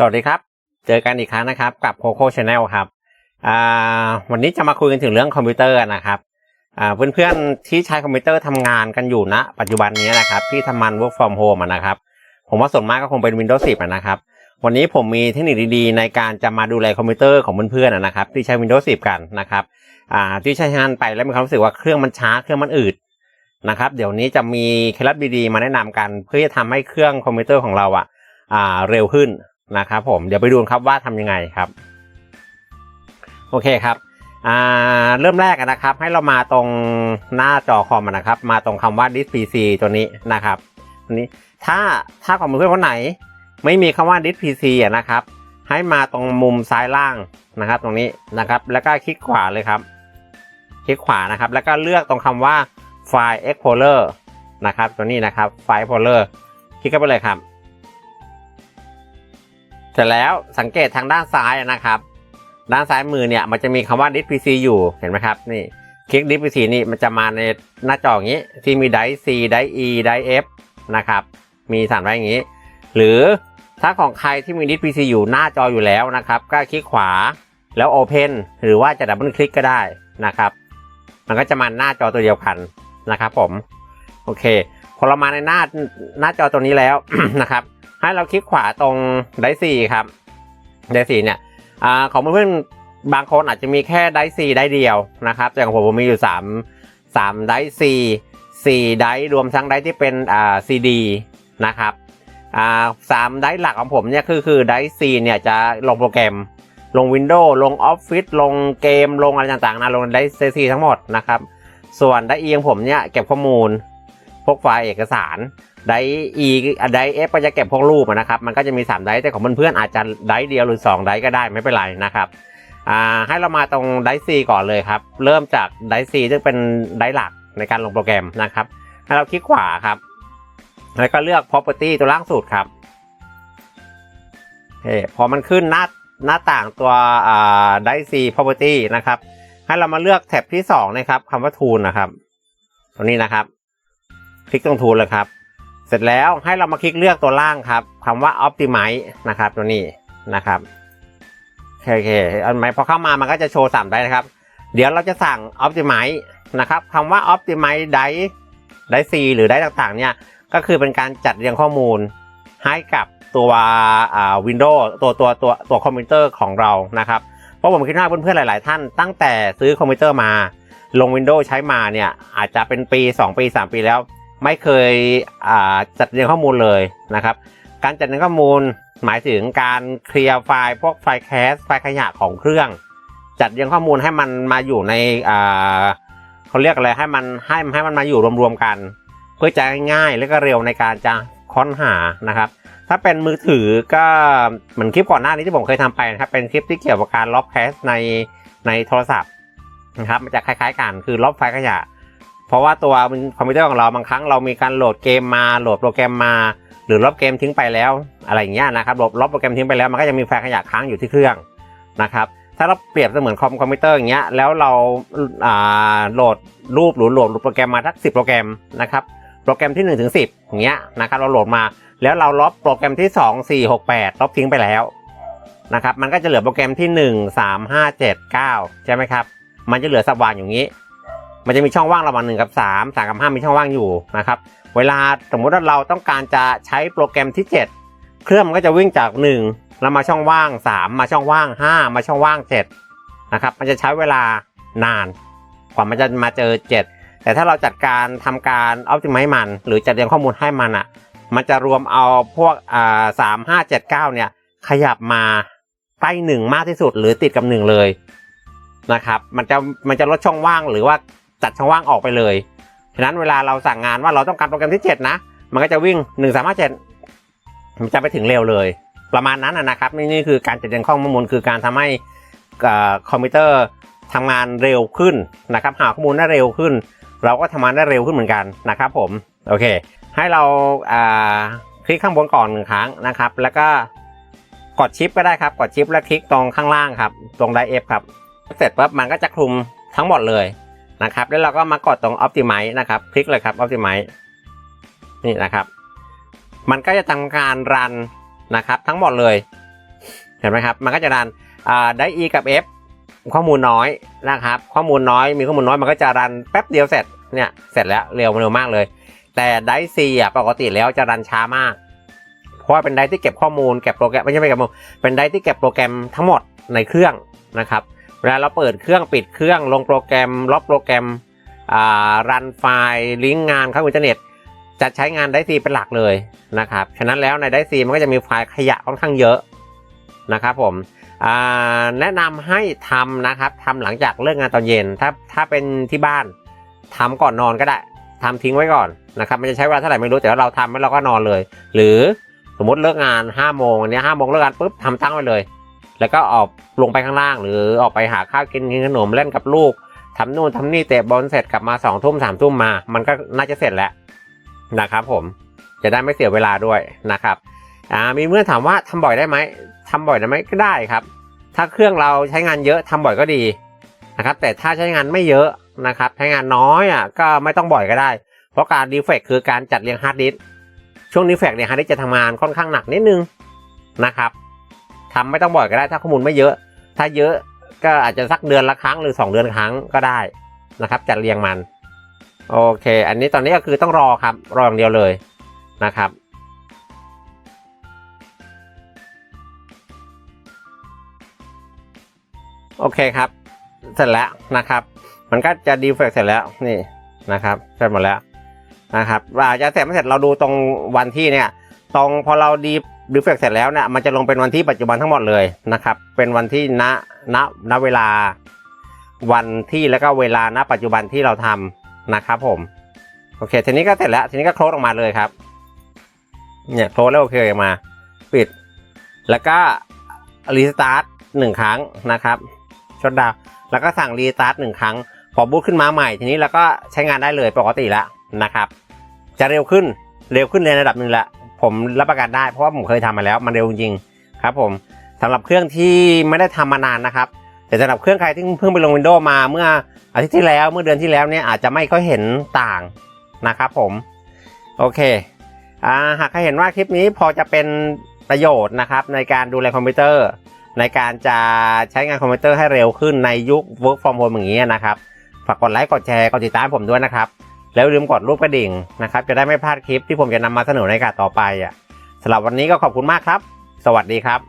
สวัสดีครับ เจอกันอีกครั้งนะครับ กับ Coco Channel ครับอ่าวันนี้จะมาคุยกันถึงเรื่องคอมพิวเตอร์นะครับอ่าเพื่อนๆที่ใช้คอมพิวเตอร์ทำงานกันอยู่ณปัจจุบันนี้นะครับที่ทำงาน work from home นะครับ ผมว่าส่วนมากก็คงเป็น Windows 10นะครับ วันนี้ผมมีเทคนิคดีๆ ในการจะมาดูแลคอมพิวเตอร์ของเพื่อนๆอะนะครับ ที่ใช้ Windows 10 กันนะครับอ่าที่ใช้งานไปแล้วมีความรู้สึกว่าเครื่องมันช้าเครื่องมันอืดนะครับเดี๋ยวนี้จะมีเคล็ดลับดีๆ มาแนะนำกัน เพื่อจะทำให้เครื่องคอมพิวเตอร์ของเราอะอ่าเร็วขึ้น นะครับผมเดี๋ยวไปดูครับว่าทำยังไงครับ โอเคครับเริ่มแรกนะครับ ให้เรามาตรงหน้าจอคอมนะครับ มาตรงคำว่า disk pc ตัวนี้นะครับอันนี้ถ้าถ้าของเพื่อนคนไหน ไม่มีคำว่า disk pc นะครับ ให้มาตรงมุมซ้ายล่างนะครับ ตรงนี้นะครับ แล้วก็คลิกขวาเลยครับ คลิกขวานะครับ แล้วก็เลือกตรงคำว่า file explorer นะครับ ตัวนี้นะครับ file explorer คลิกเข้าไปเลยครับ สร็จแล้วสังเกตทางด้านซ้ายนะครับ ด้านซ้ายมือเนี่ยมันจะมีคำว่า disk pc อยู่เห็นไหมครับนี่คลิก disk pc นี่มันจะมาในหน้าจออย่างนี้ที่มี disk c disk e disk f นะครับมีสามไว้อย่างนี้ หรือถ้าของใครที่มี disk pc อยู่หน้าจออยู่แล้วนะครับก็คลิกขวาแล้ว open หรือว่าจะดับเบิลคลิกก็ได้นะครับ มันก็จะมาหน้าจอตัวเดียวกันนะครับ ผมโอเคพอเรามาในหน้าหน้าจอตัวนี้แล้วนะครับ ให้เราคลิกขวาตรงไดซีครับไดซีเนี่ยอ่าของเพื่อนๆบางคนอาจจะมีแค่ไดซีไดเดียวนะครับแต่ของผมผมมีอยู่3 3ไดซีสี่ไดรวมทั้งไดที่เป็นอ่าซีดีนะครับอ่าสามไดหลักของผมเนี่ยคือคือไดซีเนี่ยจะลงโปรแกรมลง Windows ลง Office ลงเกมลงอะไรต่างๆนะลงไดซีทั้งหมดนะครับส่วนไดเอีของผมเนี่ยเก็บข้อมูล พวกไฟล์เอกสารไดอีไดเอฟก็จะเก็บพวกรูปนะครับ มันก็จะมี 3 ไดแต่ของเพื่อนๆอาจจะไดเดียวหรือ 2 ไดก็ได้ไม่เป็นไรนะครับให้เรามาตรงไดซีก่อนเลยครับ เริ่มจากไดซีซึ่งเป็นไดหลักในการลงโปรแกรมนะครับ ให้เราคลิกขวาครับ แล้วก็เลือก property ตัวล่างสุดครับโอเคพอมันขึ้นหน้าหน้าต่างตัวไดซี property นะครับ ให้เรามาเลือกแท็บที่2นะครับคำว่า tool นะครับตัวนี้นะครับ คลิกตรงทูลเลยครับ เสร็จแล้วให้เรามาคลิกเลือกตัวล่างครับคำว่า optimize นะครับตัวนี้นะครับโอเคอันไหมพอเข้ามามันก็จะโชว์สามได้นะครับ เดี๋ยวเราจะสั่ง optimize นะครับคำว่า optimize ได้ได้ซีหรือได้ต่างๆ เนี่ยก็คือเป็นการจัดเรียงข้อมูลให้กับตัวอ่า Windows ตัวตัวตัวตัวคอมพิวเตอร์ของเรานะครับ เพราะผมคิดว่าเพื่อนๆหลาย ๆ ท่านตั้งแต่ซื้อคอมพิวเตอร์มาลง Windows ใช้มาเนี่ยอาจจะเป็นปี 2 ปี 3 ปีแล้ว ไม่เคยจัดเรียงข้อมูลเลยนะครับ การจัดเรียงข้อมูลหมายถึงการเคลียร์ไฟล์พวกไฟล์แคสไฟล์ขยะของเครื่อง จัดเรียงข้อมูลให้มันมาอยู่ในเขาเรียกอะไรให้มันให้ให้มันมาอยู่รวมๆกัน เพื่อจะง่ายและก็เร็วในการจะค้นหานะครับ ถ้าเป็นมือถือก็เหมือนคลิปก่อนหน้านี้ที่ผมเคยทำไปนะครับเป็นคลิปที่เกี่ยวกับการลบแคสในในโทรศัพท์นะครับมันจะคล้ายๆกันคือลบไฟล์ขยะ เพราะว่าตัวคอมพิวเตอร์ของเราบางครั้งเรามีการโหลดเกมมาโหลดโปรแกรมมา หรือลบเกมทิ้งไปแล้ว อะไรอย่างเงี้ยนะครับลบลบโปรแกรมทิ้งไปแล้วมันก็จะมีไฟล์ขยะค้างอยู่ที่เครื่องนะครับถ้าเราเปรียบเสมือนคอมคอมพิวเตอร์อย่างเงี้ยแล้วเราอ่าโหลดรูปหรือโหลดโปรแกรมมาทักสิโปรแกรมนะครับโปรแกรมที่1นถึงสิอย่างเงี้ยนะครับเราโหลดมาแล้วเราลบโปรแกรมที่ 2 4 6 8 ลบทิ้งไปแล้วนะครับมันก็จะเหลือโปรแกรมที่ 1 3 5 7 9 ใช่ไหมครับ มันจะเหลือสับวางอย่างนี้ มันจะมีช่องว่างระหว่างหนึ่งกับสามสามกับห้ามีช่องว่างอยู่นะครับเวลาสมมุติว่าเราต้องการจะใช้โปรแกรมที่ 7 เครื่องมันก็จะวิ่งจาก1แล้วมาช่องว่าง 3 มาช่องว่าง 5 มาช่องว่าง7นะครับมันจะใช้เวลานานกว่ามันจะมาเจอ 7 แต่ถ้าเราจัดการทำการ optimize มัน หรือจัดเรียงข้อมูลให้มันอะมันจะรวมเอาพวกอ่าสามห้าเจ็ดเก้าเนี่ยขยับมาใกล้หนึ่งมากที่สุดหรือติดกับหนึ่งเลยนะครับมันจะมันจะลดช่องว่างหรือว่า จัดช่องว่างออกไปเลย ฉะนั้นเวลาเราสั่งงานว่าเราต้องการโปรแกรมที่ 7 นะ มันก็จะวิ่ง1 3 5 7มันจะไปถึงเร็วเลย ประมาณนั้นนะครับนี่นี่คือการจัดเรียงข้อมูลคือการทำให้คอมพิวเตอร์ทำงานเร็วขึ้นนะครับ หาข้อมูลได้เร็วขึ้น เราก็ทำงานได้เร็วขึ้นเหมือนกันนะครับผมโอเค ให้เราาคลิกข้างบนก่อนหนึ่งครั้งนะครับ แล้วก็กดชิปก็ได้ครับ กดชิปแล้วคลิกตรงข้างล่างครับ ตรงไดเอฟครับ เสร็จปั๊บมันก็จะคลุมทั้งหมดเลย นะครับ แล้วเราก็มากดตรง Optimize นะครับคลิกเลยครับ Optimize นี่นะครับ มันก็จะทำการรันนะครับทั้งหมดเลยเห็นไหมครับ มันก็จะรันได้ E กับ F ข้อมูลน้อยนะครับ ข้อมูลน้อยมีข้อมูลน้อยมันก็จะรันแป๊บเดียวเสร็จเนี่ยเสร็จแล้วเร็วเร็วมากเลย แต่ไดซีอะปกติแล้วจะรันช้ามาก เพราะเป็นไดที่เก็บข้อมูลเก็บโปรแกรมไม่ใช่ไม่เก็บข้อมูลเป็นไดที่เก็บโปรแกรมทั้งหมดในเครื่องนะครับ เวลาเราเปิดเครื่องปิดเครื่องลงโปรแกรมล็อกโปรแกรมรันไฟล์ลิงก์งานเข้าอินเทอร์เน็ตจะใช้งานไดซีเป็นหลักเลยนะครับ ฉะนั้นแล้วในไดซีมันก็จะมีไฟล์ขยะค่อนข้างเยอะนะครับผมแนะนำให้ทำนะครับทำหลังจากเลิกงานตอนเย็น ถ้าถ้าเป็นที่บ้านทำก่อนนอนก็ได้ทำทิ้งไว้ก่อนนะครับมันจะใช้เวลาเท่าไหร่ไม่รู้แต่ว่าเราทำแล้วเราก็นอนเลย หรือสมมติเลิกงาน5้าโมงอันเนี้ห้าโมงเลิกงานปุ๊บทำตั้งไว้เลย แล้วก็ออกลงไปข้างล่าง หรือออกไปหาข้าวกินกินขนมเล่นกับลูกทำนู่นทำนี่เตะบอลเสร็จกลับมาสองทุ่มสามทุ่มมา มันก็น่าจะเสร็จแล้วนะครับผมจะได้ไม่เสียเวลาด้วยนะครับอ่ามีเมื่อถามว่าทำบ่อยได้ไหมทำบ่อยได้ไหมก็ได้ครับ ถ้าเครื่องเราใช้งานเยอะทำบ่อยก็ดีนะครับ แต่ถ้าใช้งานไม่เยอะนะครับ ใช้งานน้อยอะก็ไม่ต้องบ่อยก็ได้ เพราะการดีเฟกคือการจัดเรียงฮาร์ดดิสก์ช่วงดีเฟกเนี่ยฮาร์ดดิสก์จะทำงานค่อนข้างหนักนิดนึงนะครับ ทำไม่ต้องบ่อยก็ได้ ถ้าข้อมูลไม่เยอะ ถ้าเยอะก็อาจจะสักเดือนละครั้งหรือ 2 เดือนครั้งก็ได้นะครับ จัดเรียงมัน โอเค อันนี้ตอนนี้ก็คือต้องรอครับ รออย่างเดียวเลยนะครับโอเคครับ เสร็จแล้วนะครับ มันก็จะดีเฟกเสร็จแล้วนี่นะครับเสร็จหมดแล้วนะครับว่าจะเสร็จไม่เสร็จเราดูตรงวันที่เนี่ย ตรงพอเราดี ดีเฟกเสร็จแล้วเนี่ยมันจะลงเป็นวันที่ปัจจุบันทั้งหมดเลยนะครับ เป็นวันที่ณณณเวลา วันที่แล้วก็เวลาณปัจจุบันที่เราทำนะครับผมโอเค ทีนี้ก็เสร็จแล้ว ทีนี้ก็โคลดออกมาเลยครับเนี่ยโคลดแล้วโอเคมา ปิด แล้วก็รีสตาร์ทหนึ่งครั้งนะครับชดดาวแล้วก็สั่งรีสตาร์ทหนึ่งครั้งพอบูตขึ้นมาใหม่ ทีนี้เราก็ใช้งานได้เลยปกติแล้วนะครับ จะเร็วขึ้นเร็วขึ้นในระดับหนึ่งแหละ ผมรับประกันได้เพราะว่าผมเคยทำมาแล้วมันเร็วจริงครับผมสำหรับเครื่องที่ไม่ได้ทำมานานนะครับ แต่สำหรับเครื่องใครที่เพิ่งไปลง Windows มาเมื่ออาทิตย์ที่แล้วเมื่อเดือนที่แล้วเนี่ยอาจจะไม่ค่อยเห็นต่างนะครับผมโอเคอหากใครเห็นว่าคลิปนี้พอจะเป็นประโยชน์นะครับในการดูแลคอมพิวเตอร์ ในการจะใช้งานคอมพิวเตอร์ให้เร็วขึ้นในยุค work from home อย่างนี้นะครับ ฝากกดไลค์กดแชร์กดติดตามผมด้วยนะครับ แล้วลืมกดรูปกระดิ่งนะครับ จะได้ไม่พลาดคลิปที่ผมจะนำมาเสนอในกาต่อไปอะสำหรับวันนี้ก็ขอบคุณมากครับ สวัสดีครับ